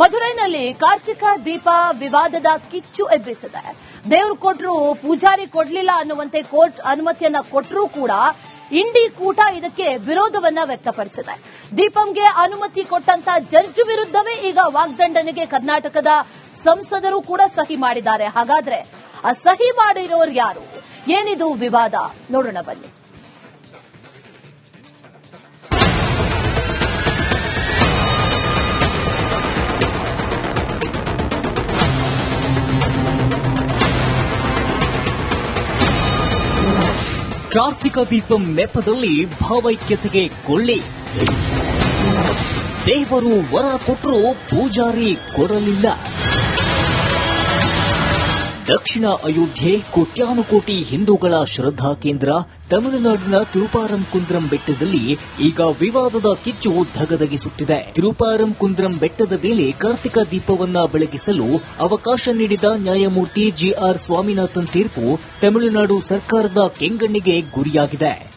ಮಧುರೈನಲ್ಲಿ ಕಾರ್ತಿಕ ದೀಪ ವಿವಾದದ ಕಿಚ್ಚು ಎಬ್ಬಿಸಿದೆ. ದೇವ್ರು ಕೊಟ್ಟರು ಪೂಜಾರಿ ಕೊಡಲಿಲ್ಲ ಅನ್ನುವಂತೆ ಕೋರ್ಟ್ ಅನುಮತಿಯನ್ನ ಕೊಟ್ಟರೂ ಕೂಡ ಇಂಡಿ ಕೂಟ ಇದಕ್ಕೆ ವಿರೋಧವನ್ನ ವ್ಯಕ್ತಪಡಿಸಿದೆ. ದೀಪಂಗೆ ಅನುಮತಿ ಕೊಟ್ಟಂತ ಜಡ್ಜ್ ವಿರುದ್ಧವೇ ಈಗ ವಾಗ್ದಂಡನೆಗೆ ಕರ್ನಾಟಕದ ಸಂಸದರು ಕೂಡ ಸಹಿ ಮಾಡಿದ್ದಾರೆ. ಹಾಗಾದ್ರೆ ಆ ಸಹಿ ಮಾಡಿರೋರು ಯಾರು? ಏನಿದು ವಿವಾದ? ನೋಡೋಣ ಬನ್ನಿ. ಕಾರ್ತಿಕ ದೀಪಂ ನೆಪದಲ್ಲಿ ಭಾವೈಕ್ಯತೆಗೆ ಕೊಳ್ಳಿ. ದೇವರು ವರ ಕೊಟ್ಟರು ಪೂಜಾರಿ ಕೊಡಲಿಲ್ಲ. ದಕ್ಷಿಣ ಅಯೋಧ್ಯೆ ಕೋಟ್ಯಾನುಕೋಟಿ ಹಿಂದೂಗಳ ಶ್ರದ್ಧಾ ಕೇಂದ್ರ ತಮಿಳುನಾಡಿನ ತಿರುಪಾರಂ ಕುಂದ್ರಂ ಬೆಟ್ಟದಲ್ಲಿ ಈಗ ವಿವಾದದ ಕಿಚ್ಚು ಧಗಧಗಿಸುತ್ತಿದೆ. ತಿರುಪಾರಂಕುಂದ್ರಂ ಬೆಟ್ಟದ ಮೇಲೆ ಕಾರ್ತಿಕ ದೀಪವನ್ನ ಬೆಳಗಿಸಲು ಅವಕಾಶ ನೀಡಿದ ನ್ಯಾಯಮೂರ್ತಿ ಜಿಆರ್ ಸ್ವಾಮಿನಾಥನ್ ತೀರ್ಪು ತಮಿಳುನಾಡು ಸರ್ಕಾರದ ಕೆಂಗಣ್ಣಿಗೆ ಗುರಿಯಾಗಿದೆ.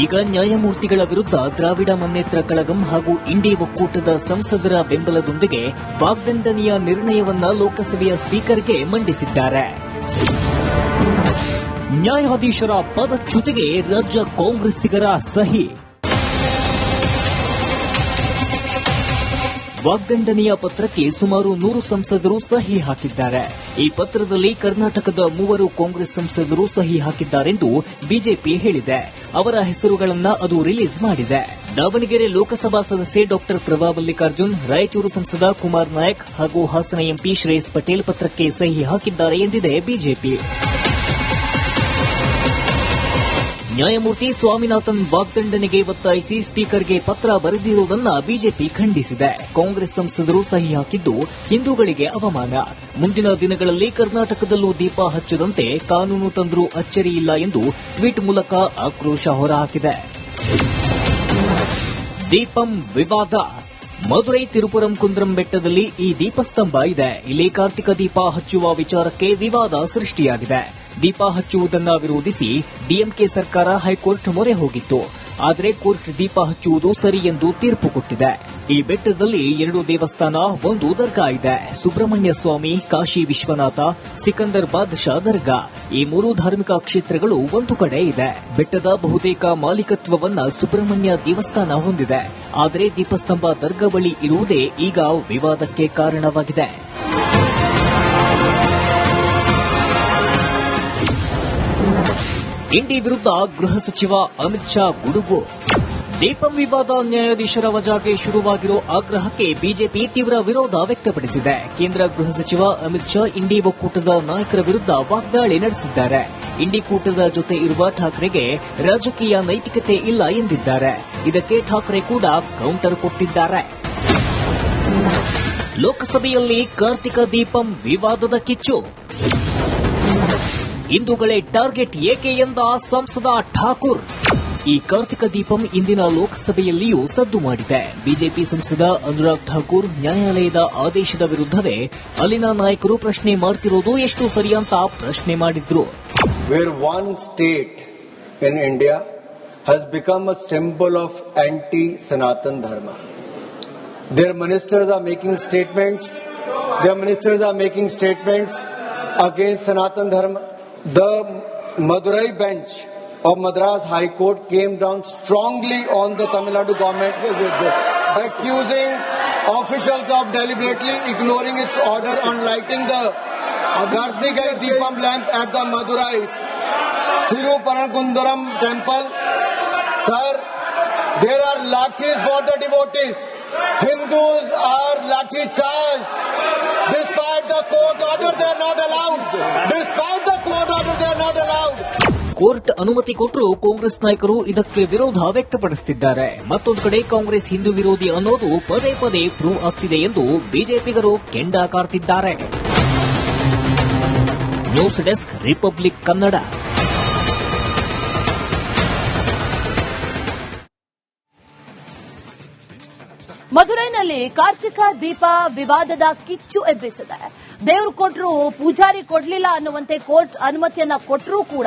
ಈಗ ನ್ಯಾಯಮೂರ್ತಿಗಳ ವಿರುದ್ಧ ದ್ರಾವಿಡ ಮನ್ನೇತ್ರ ಕಳಗಂ ಹಾಗೂ ಇಂಡಿ ಒಕ್ಕೂಟದ ಸಂಸದರ ಬೆಂಬಲದೊಂದಿಗೆ ವಾಗ್ದಂಡನೆಯ ನಿರ್ಣಯವನ್ನ ಲೋಕಸಭೆಯ ಸ್ಪೀಕರ್ಗೆ ಮಂಡಿಸಿದ್ದಾರೆ. ನ್ಯಾಯಾಧೀಶರ ಪದಚ್ಯುತಿಗೆ ರಾಜ್ಯ ಕಾಂಗ್ರೆಸ್ಸಿಗರ ಸಹಿ. ವಾಗ್ದಂಡನೆಯ ಪತ್ರಕ್ಕೆ ಸುಮಾರು ನೂರು ಸಂಸದರು ಸಹಿ ಹಾಕಿದ್ದಾರೆ. ಈ ಪತ್ರದಲ್ಲಿ ಕರ್ನಾಟಕದ ಮೂವರು ಕಾಂಗ್ರೆಸ್ ಸಂಸದರು ಸಹಿ ಹಾಕಿದ್ದಾರೆಂದು ಬಿಜೆಪಿ ಹೇಳಿದೆ. ಅವರ ಹೆಸರುಗಳನ್ನ ಅದು ರಿಲೀಸ್ ಮಾಡಿದೆ. ದಾವಣಗೆರೆ ಲೋಕಸಭಾ ಸದಸ್ಯ ಡಾಕ್ಟರ್ ಪ್ರಭಾ ಮಲ್ಲಿಕಾರ್ಜುನ್, ರಾಯಚೂರು ಸಂಸದ ಕುಮಾರ್ ನಾಯಕ್ ಹಾಗೂ ಹಾಸನ ಎಂಪಿ ಶ್ರೇಯಸ್ ಪಟೇಲ್ ಪತ್ರಕ್ಕೆ ಸಹಿ ಹಾಕಿದ್ದಾರೆ ಎಂದಿದೆ ಬಿಜೆಪಿ. ನ್ಯಾಯಮೂರ್ತಿ ಸ್ವಾಮಿನಾಥನ್ ವಾಗ್ದಂಡನೆಗೆ ಒತ್ತಾಯಿಸಿ ಸ್ಪೀಕರ್ಗೆ ಪತ್ರ ಬರೆದಿರುವುದನ್ನ ಬಿಜೆಪಿ ಖಂಡಿಸಿದೆ. ಕಾಂಗ್ರೆಸ್ ಸಂಸದರು ಸಹಿ ಹಾಕಿದ್ದು ಹಿಂದೂಗಳಿಗೆ ಅವಮಾನ. ಮುಂದಿನ ದಿನಗಳಲ್ಲಿ ಕರ್ನಾಟಕದಲ್ಲೂ ದೀಪ ಹಚ್ಚದಂತೆ ಕಾನೂನು ತಂದರೂ ಅಚ್ಚರಿಯಿಲ್ಲ ಎಂದು ಟ್ವೀಟ್ ಮೂಲಕ ಆಕ್ರೋಶ ಹೊರಹಾಕಿದೆ. ದೀಪಂ ವಿವಾದ. ಮದುರೈ ತಿರುಪುರಂ ಕುಂದ್ರಂ ಬೆಟ್ಟದಲ್ಲಿ ಈ ದೀಪಸ್ತಂಭ ಇದೆ. ಇಲ್ಲಿ ಕಾರ್ತಿಕ ದೀಪ ಹಚ್ಚುವ ವಿಚಾರಕ್ಕೆ ವಿವಾದ ಸೃಷ್ಟಿಯಾಗಿದೆ. ದೀಪ ಹಚ್ಚುವುದನ್ನು ವಿರೋಧಿಸಿ ಡಿಎಂಕೆ ಸರ್ಕಾರ ಹೈಕೋರ್ಟ್ ಮೊರೆ ಹೋಗಿತ್ತು. ಆದರೆ ಕೋರ್ಟ್ ದೀಪ ಹಚ್ಚುವುದು ಸರಿ ಎಂದು ತೀರ್ಪು ಕೊಟ್ಟಿದೆ. ಈ ಬೆಟ್ಟದಲ್ಲಿ ಎರಡು ದೇವಸ್ಥಾನ, ಒಂದು ದರ್ಗಾ ಇದೆ. ಸುಬ್ರಹ್ಮಣ್ಯ ಸ್ವಾಮಿ, ಕಾಶಿ ವಿಶ್ವನಾಥ, ಸಿಕಂದರ್ ಬಾದ್ಶಾ ದರ್ಗಾ. ಈ ಮೂರು ಧಾರ್ಮಿಕ ಕ್ಷೇತ್ರಗಳು ಒಂದು ಕಡೆ ಇದೆ. ಬೆಟ್ಟದ ಬಹುತೇಕ ಮಾಲೀಕತ್ವವನ್ನ ಸುಬ್ರಹ್ಮಣ್ಯ ದೇವಸ್ಥಾನ ಹೊಂದಿದೆ. ಆದರೆ ದೀಪಸ್ತಂಭ ದರ್ಗಾ ಬಳಿ ಇರುವುದೇ ಈಗ ವಿವಾದಕ್ಕೆ ಕಾರಣವಾಗಿದೆ. ಇಂಡಿ ವಿರುದ್ಧ ಗೃಹ ಸಚಿವ ಅಮಿತ್ ಶಾ ಗುಡುಗು. ದೀಪಂ ವಿವಾದ ನ್ಯಾಯಾಧೀಶರ ವಜಾಗೆ ಶುರುವಾಗಿರೋ ಆಗ್ರಹಕ್ಕೆ ಬಿಜೆಪಿ ತೀವ್ರ ವಿರೋಧ ವ್ಯಕ್ತಪಡಿಸಿದೆ. ಕೇಂದ್ರ ಗೃಹ ಸಚಿವ ಅಮಿತ್ ಶಾ ಇಂಡಿ ಒಕ್ಕೂಟದ ನಾಯಕರ ವಿರುದ್ಧ ವಾಗ್ದಾಳಿ ನಡೆಸಿದ್ದಾರೆ. ಇಂಡಿ ಕೂಟದ ಜೊತೆ ಇರುವ ಠಾಕ್ರೆಗೆ ರಾಜಕೀಯ ನೈತಿಕತೆ ಇಲ್ಲ ಎಂದಿದ್ದಾರೆ. ಇದಕ್ಕೆ ಠಾಕ್ರೆ ಕೂಡ ಕೌಂಟರ್ ಕೊಟ್ಟಿದ್ದಾರೆ. ಲೋಕಸಭೆಯಲ್ಲಿ ಕಾರ್ತಿಕ ದೀಪಂ ವಿವಾದದ ಕಿಚ್ಚು. ಹಿಂದೂಗಳೇ ಟಾರ್ಗೆಟ್ ಏಕೆ ಎಂದ ಸಂಸದ ಠಾಕೂರ್. ಈ ಕಾರ್ತಿಕ ದೀಪಂ ಇಂದಿನ ಲೋಕಸಭೆಯಲ್ಲಿಯೂ ಸದ್ದು ಮಾಡಿದೆ. ಬಿಜೆಪಿ ಸಂಸದ ಅನುರಾಗ್ ಠಾಕೂರ್ ನ್ಯಾಯಾಲಯದ ಆದೇಶದ ವಿರುದ್ಧವೇ ಅಲ್ಲಿನ ನಾಯಕರು ಪ್ರಶ್ನೆ ಮಾಡುತ್ತಿರುವುದು ಎಷ್ಟು ಸರಿ ಅಂತ ಪ್ರಶ್ನೆ ಮಾಡಿದ್ರು. Where one state in India has become a symbol of anti Sanatan Dharma their ministers are making statements their ministers are making statements against Sanatan Dharma the Madurai bench of Madras High Court came down strongly on the Tamil Nadu government accusing officials of deliberately ignoring its order on lighting the Kartikai Deepam lamp at the Madurai Thiruparankundaram temple. Sir, there are lathis for the devotees. Hindus are lathi charged. Despite the court order, they are not allowed. Despite the court order, they are not allowed. Court ಅನುಮತಿ ಕೊಟ್ಟರೂ ಕಾಂಗ್ರೆಸ್ ನಾಯಕರು ಇದಕ್ಕೆ ವಿರೋಧ ವ್ಯಕ್ತಪಡಿಸುತ್ತಿದ್ದಾರೆ. ಮತ್ತೊಂದು ಕಡೆ ಕಾಂಗ್ರೆಸ್ ಹಿಂದೂ ವಿರೋಧಿ ಅನ್ನೋದು ಪದೇ ಪದೇ ಪ್ರೂವ್ ಆಗ್ತಿದೆ ಎಂದು ಬಿಜೆಪಿಗರು ಕೆಂಡ ಕಾರ್ತಿದ್ದಾರೆ. News desk, Republic Kannada. ಮಧುರೈನಲ್ಲಿ Karthika Deepa ವಿವಾದದ ಕಿಚ್ಚು ಎಬ್ಬಿಸಿದೆ. ದೇವರು ಕೊಟ್ಟರು ಪೂಜಾರಿ ಕೊಡ್ಲಿಲ್ಲ ಅನ್ನುವಂತೆ ಕೋರ್ಟ್ ಅನುಮತಿಯನ್ನ ಕೊಟ್ಟರೂ ಕೂಡ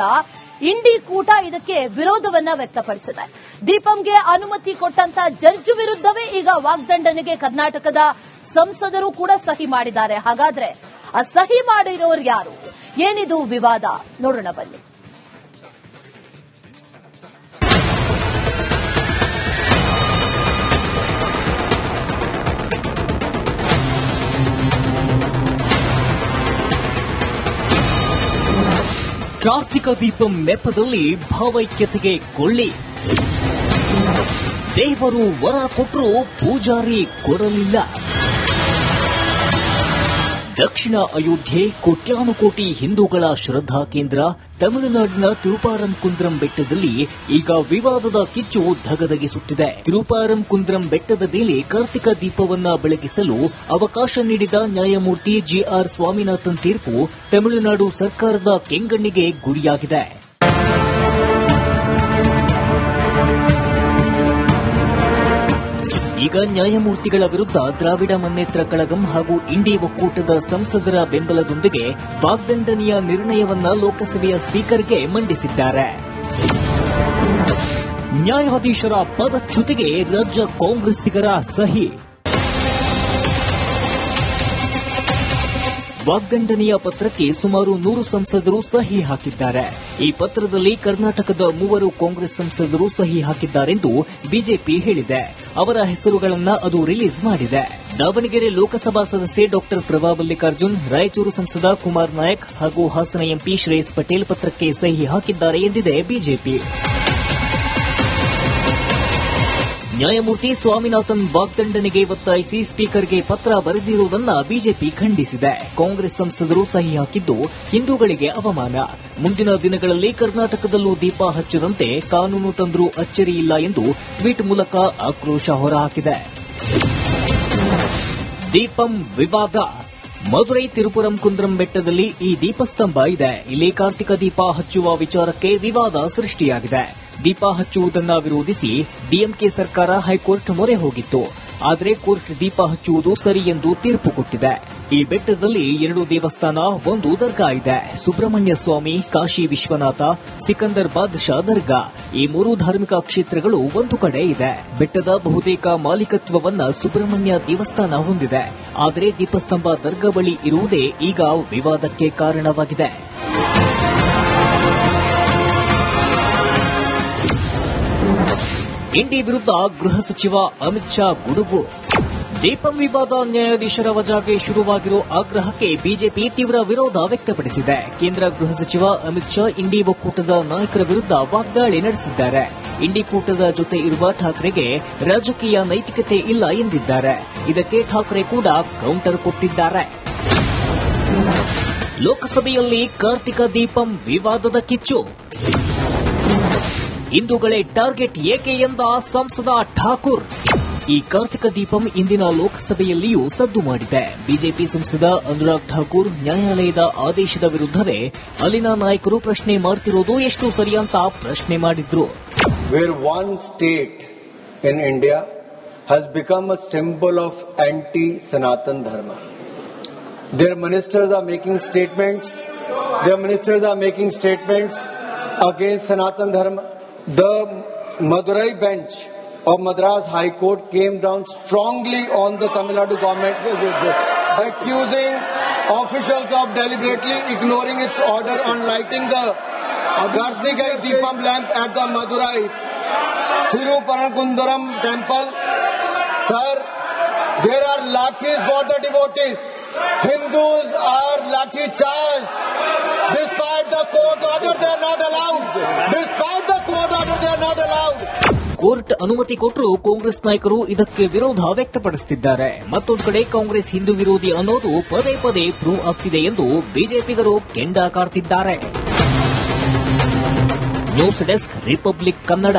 ಇಂಡಿ ಕೂಟ ಇದಕ್ಕೆ ವಿರೋಧವನ್ನ ವ್ಯಕ್ತಪಡಿಸಿದೆ. ದೀಪಂಗೆ ಅನುಮತಿ ಕೊಟ್ಟಂತ ಜಡ್ಜ್ ವಿರುದ್ಧವೇ ಈಗ ವಾಗ್ದಂಡನೆಗೆ ಕರ್ನಾಟಕದ ಸಂಸದರು ಕೂಡ ಸಹಿ ಮಾಡಿದ್ದಾರೆ. ಹಾಗಾದ್ರೆ ಆ ಸಹಿ ಮಾಡಿರೋರು ಯಾರು? ಏನಿದು ವಿವಾದ? ನೋಡೋಣ ಬನ್ನಿ. ಕಾರ್ತಿಕ ದೀಪಂ ನೆಪದಲ್ಲಿ ಭಾವೈಕ್ಯತೆಗೆ ಕೊಳ್ಳಿ. ದೇವರು ವರ ಕೊಟ್ಟರು ಪೂಜಾರಿ ಕೊಡಲಿಲ್ಲ. ದಕ್ಷಿಣ ಅಯೋಧ್ಯೆ ಕೋಟ್ಯಾನುಕೋಟಿ ಹಿಂದೂಗಳ ಶ್ರದ್ಧಾ ಕೇಂದ್ರ ತಮಿಳುನಾಡಿನ ತಿರುಪಾರಂಕುಂದ್ರಂ ಬೆಟ್ಟದಲ್ಲಿ ಈಗ ವಿವಾದದ ಕಿಚ್ಚು ಧಗಧಗಿಸುತ್ತಿದೆ. ತಿರುಪಾರಂಕುಂದ್ರಂ ಬೆಟ್ಟದ ಮೇಲೆ ಕಾರ್ತಿಕ ದೀಪವನ್ನ ಬೆಳಗಿಸಲು ಅವಕಾಶ ನೀಡಿದ ನ್ಯಾಯಮೂರ್ತಿ ಜಿಆರ್ ಸ್ವಾಮಿನಾಥನ್ ತೀರ್ಪು ತಮಿಳುನಾಡು ಸರ್ಕಾರದ ಕೆಂಗಣ್ಣಿಗೆ ಗುರಿಯಾಗಿದೆ. ಈಗ ನ್ಯಾಯಮೂರ್ತಿಗಳ ವಿರುದ್ಧ ದ್ರಾವಿಡ ಮನ್ನೇತ್ರ ಕಳಗಂ ಹಾಗೂ ಇಂಡಿ ಒಕ್ಕೂಟದ ಸಂಸದರ ಬೆಂಬಲದೊಂದಿಗೆ ವಾಗ್ದಂಡನೆಯ ನಿರ್ಣಯವನ್ನ ಲೋಕಸಭೆಯ ಸ್ಪೀಕರ್ಗೆ ಮಂಡಿಸಿದ್ದಾರೆ. ನ್ಯಾಯಾಧೀಶರ ಪದಚ್ಯುತಿಗೆ ರಾಜ್ಯ ಕಾಂಗ್ರೆಸ್ಸಿಗರ ಸಹಿ. ವಾಗ್ದಂಡನೆಯ ಪತ್ರಕ್ಕೆ ಸುಮಾರು ನೂರು ಸಂಸದರು ಸಹಿ ಹಾಕಿದ್ದಾರೆ. ಈ ಪತ್ರದಲ್ಲಿ ಕರ್ನಾಟಕದ ಮೂವರು ಕಾಂಗ್ರೆಸ್ ಸಂಸದರು ಸಹಿ ಹಾಕಿದ್ದಾರೆಂದು ಬಿಜೆಪಿ ಹೇಳಿದೆ. ಅವರ ಹೆಸರುಗಳನ್ನು ಅದು ರಿಲೀಸ್ ಮಾಡಿದೆ. ದಾವಣಗೆರೆ ಲೋಕಸಭಾ ಸದಸ್ಯೆ ಡಾಕ್ಟರ್ ಪ್ರಭಾ ಮಲ್ಲಿಕಾರ್ಜುನ್, ರಾಯಚೂರು ಸಂಸದ ಕುಮಾರ್ ನಾಯಕ್ ಹಾಗೂ ಹಾಸನ ಎಂಪಿ ಶ್ರೇಯಸ್ ಪಟೇಲ್ ಪತ್ರಕ್ಕೆ ಸಹಿ ಹಾಕಿದ್ದಾರೆ ಎಂದಿದೆ ಬಿಜೆಪಿ. ನ್ಯಾಯಮೂರ್ತಿ ಸ್ವಾಮಿನಾಥನ್ ವಾಗ್ದಂಡನೆಗೆ ಒತ್ತಾಯಿಸಿ ಸ್ಪೀಕರ್ಗೆ ಪತ್ರ ಬರೆದಿರುವುದನ್ನ ಬಿಜೆಪಿ ಖಂಡಿಸಿದೆ. ಕಾಂಗ್ರೆಸ್ ಸಂಸದರು ಸಹಿ ಹಾಕಿದ್ದು ಹಿಂದೂಗಳಿಗೆ ಅವಮಾನ. ಮುಂದಿನ ದಿನಗಳಲ್ಲಿ ಕರ್ನಾಟಕದಲ್ಲೂ ದೀಪ ಹಚ್ಚದಂತೆ ಕಾನೂನು ತಂದರೂ ಅಚ್ಚರಿಯಿಲ್ಲ ಎಂದು ಟ್ವೀಟ್ ಮೂಲಕ ಆಕ್ರೋಶ ಹೊರಹಾಕಿದೆ. ದೀಪಂ ವಿವಾದ. ಮಧುರೈ ತಿರುಪುರಂ ಕುಂದ್ರಂ ಬೆಟ್ಟದಲ್ಲಿ ಈ ದೀಪಸ್ತಂಭ ಇದೆ. ಇಲ್ಲಿ ಕಾರ್ತಿಕ ದೀಪ ಹಚ್ಚುವ ವಿಚಾರಕ್ಕೆ ವಿವಾದ ಸೃಷ್ಟಿಯಾಗಿದೆ. ದೀಪ ಹಚ್ಚುವುದನ್ನು ವಿರೋಧಿಸಿ ಡಿಎಂಕೆ ಸರ್ಕಾರ ಹೈಕೋರ್ಟ್ ಮೊರೆ ಹೋಗಿತ್ತು. ಆದರೆ ಕೋರ್ಟ್ ದೀಪ ಹಚ್ಚುವುದು ಸರಿ ಎಂದು ತೀರ್ಪು ಕೊಟ್ಟಿದೆ. ಈ ಬೆಟ್ಟದಲ್ಲಿ ಎರಡು ದೇವಸ್ಥಾನ, ಒಂದು ದರ್ಗಾ ಇದೆ. ಸುಬ್ರಹ್ಮಣ್ಯ ಸ್ವಾಮಿ, ಕಾಶಿ ವಿಶ್ವನಾಥ, ಸಿಕಂದರ್ ಬಾದ್ಶಾ ದರ್ಗಾ. ಈ ಮೂರು ಧಾರ್ಮಿಕ ಕ್ಷೇತ್ರಗಳು ಒಂದು ಕಡೆ ಇದೆ. ಬೆಟ್ಟದ ಬಹುತೇಕ ಮಾಲೀಕತ್ವವನ್ನ ಸುಬ್ರಹ್ಮಣ್ಯ ದೇವಸ್ಥಾನ ಹೊಂದಿದೆ. ಆದರೆ ದೀಪಸ್ತಂಭ ದರ್ಗಾ ಬಳಿ ಇರುವುದೇ ಈಗ ವಿವಾದಕ್ಕೆ ಕಾರಣವಾಗಿದೆ. ಇಂಡಿ ವಿರುದ್ಧ ಗೃಹ ಸಚಿವ ಅಮಿತ್ ಶಾ ಗುಡುಗು. ದೀಪಂ ವಿವಾದ ನ್ಯಾಯಾಧೀಶರ ವಜಾಗೆ ಶುರುವಾಗಿರೋ ಆಗ್ರಹಕ್ಕೆ ಬಿಜೆಪಿ ತೀವ್ರ ವಿರೋಧ ವ್ಯಕ್ತಪಡಿಸಿದೆ. ಕೇಂದ್ರ ಗೃಹ ಸಚಿವ ಅಮಿತ್ ಶಾ ಇಂಡಿ ಒಕ್ಕೂಟದ ನಾಯಕರ ವಿರುದ್ಧ ವಾಗ್ದಾಳಿ ನಡೆಸಿದ್ದಾರೆ. ಇಂಡಿ ಕೂಟದ ಜೊತೆ ಇರುವ ಠಾಕ್ರೆಗೆ ರಾಜಕೀಯ ನೈತಿಕತೆ ಇಲ್ಲ ಎಂದಿದ್ದಾರೆ. ಇದಕ್ಕೆ ಠಾಕ್ರೆ ಕೂಡ ಕೌಂಟರ್ ಕೊಟ್ಟಿದ್ದಾರೆ. ಲೋಕಸಭೆಯಲ್ಲಿ ಕಾರ್ತಿಕ ದೀಪಂ ವಿವಾದದ ಕಿಚ್ಚು. ಹಿಂದೂಗಳೇ ಟಾರ್ಗೆಟ್ ಏಕೆ ಎಂದ ಸಂಸದ ಠಾಕೂರ್? ಈ ಕಾರ್ತಿಕ ದೀಪಂ ಇಂದಿನ ಲೋಕಸಭೆಯಲ್ಲಿಯೂ ಸದ್ದು ಮಾಡಿದೆ. ಬಿಜೆಪಿ ಸಂಸದ ಅನುರಾಗ್ ಠಾಕೂರ್ ನ್ಯಾಯಾಲಯದ ಆದೇಶದ ವಿರುದ್ಧವೇ ಅಲ್ಲಿನ ನಾಯಕರು ಪ್ರಶ್ನೆ ಮಾಡ್ತಿರೋದು ಎಷ್ಟು ಸರಿ ಅಂತ ಪ್ರಶ್ನೆ ಮಾಡಿದ್ರು. Where one state in India has become a symbol of anti Sanatan Dharma their ministers are making statements their ministers are making statements against Sanatan Dharma. The Madurai bench of Madras High Court came down strongly on the Tamil Nadu government, accusing officials of deliberately ignoring its order on lighting the Gardigai Deepam lamp at the Madurai Thiruparankundaram temple. Sir, there are lathis for the devotees. Hindus are lathi charged. Despite the court order, they are not allowed. Despite court ಅನುಮತಿ ಕೊಟ್ಟರೂ ಕಾಂಗ್ರೆಸ್ ನಾಯಕರು ಇದಕ್ಕೆ ವಿರೋಧ ವ್ಯಕ್ತಪಡಿಸುತ್ತಿದ್ದಾರೆ. ಮತ್ತೊಂದು ಕಡೆ ಕಾಂಗ್ರೆಸ್ ಹಿಂದೂ ವಿರೋಧಿ ಅನ್ನೋದು ಪದೇ ಪದೇ ಪ್ರೂವ್ ಆಗ್ತಿದೆ ಎಂದು ಬಿಜೆಪಿಗರು ಕೆಂಡ ಕಾರ್ತಿದ್ದಾರೆ. News desk Republic Kannada.